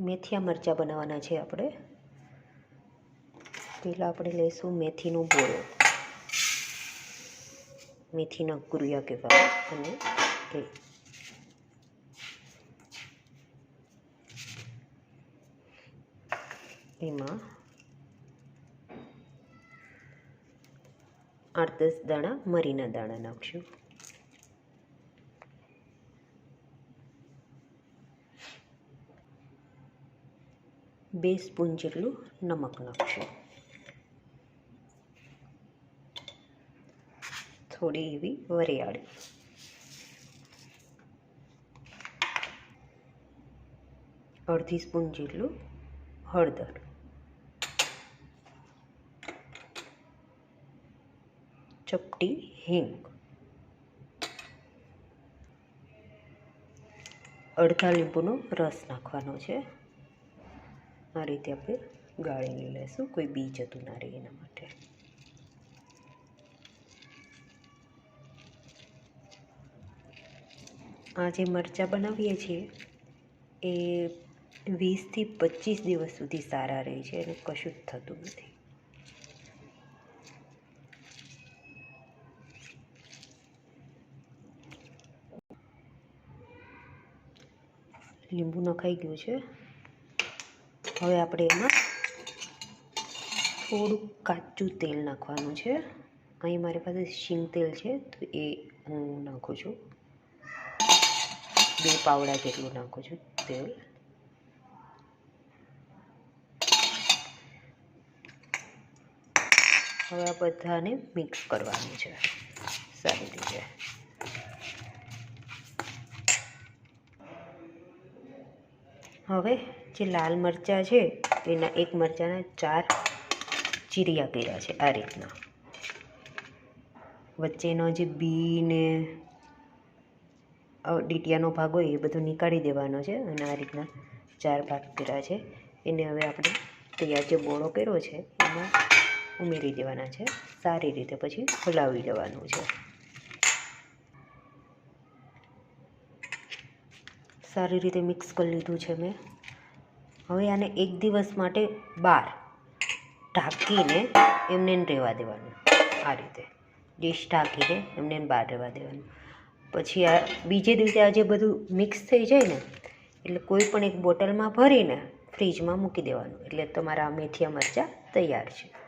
મેથીયા મરચાં બનાવવાના છે આપણે. પહેલાં આપણે લઈશું મેથીનો બોળો મેથીના કુરિયા કહેવાય અને એ એમાં આઠ દસ દાણા મરીના દાણા નાખશું. બે સ્પૂન જેટલું નમક નાખશું. થોડી એવી વરિયાળી. અડધી સ્પૂન જેટલું હળદર. ચપટી હિંગ. અડધા લીંબુનો રસ નાખવાનો છે. આ રીતે આપણે ગાળીને લેશું. કોઈ બી જતું ના રહે એના માટે. આ જે મરચાં બનાવીએ છીએ, એ વીસથી પચીસ દિવસ સુધી સારા રહે છે અને કશું જ થતું નથી. લીંબુ નખાઈ ગયું છે. હવે આપણે એમાં થોડુંક કાચું તેલ નાખવાનું છે. અહીં મારી પાસે શીંગ તેલ છે, તો એ હું નાખું છું. બે પાવડા જેટલું નાખું છું તેલ. હવે આ બધાને મિક્સ કરવાનું છે. સારી રીતે હવે જે લાલ મરચાં છે, એના એક મરચાંના ચાર ચીરિયા કર્યા છે આ રીતના. વચ્ચેનો જે બી ને ડીટિયાનો ભાગ હોય એ બધો નીકાળી દેવાનો છે અને આ રીતના ચાર ભાગ કર્યા છે. એને હવે આપણે તૈયાર જે બોળો કર્યો છે, એમાં ઉમેરી દેવાના છે. સારી રીતે પછી હલાવી લેવાનું છે. સારી રીતે મિક્સ કરી લીધું છે મેં. હવે આને એક દિવસ માટે બહાર ઢાંકીને એમને રહેવા દેવાનું, આ રીતે. ડીશ ઢાંકીને એમને બહાર રહેવા દેવાનું. પછી આ બીજે દિવસે આ જે બધું મિક્સ થઈ જાય ને, એટલે કોઈ પણ એક બોટલમાં ભરીને ફ્રીજમાં મૂકી દેવાનું. એટલે તમારા મેથીયા મરચાં તૈયાર છે.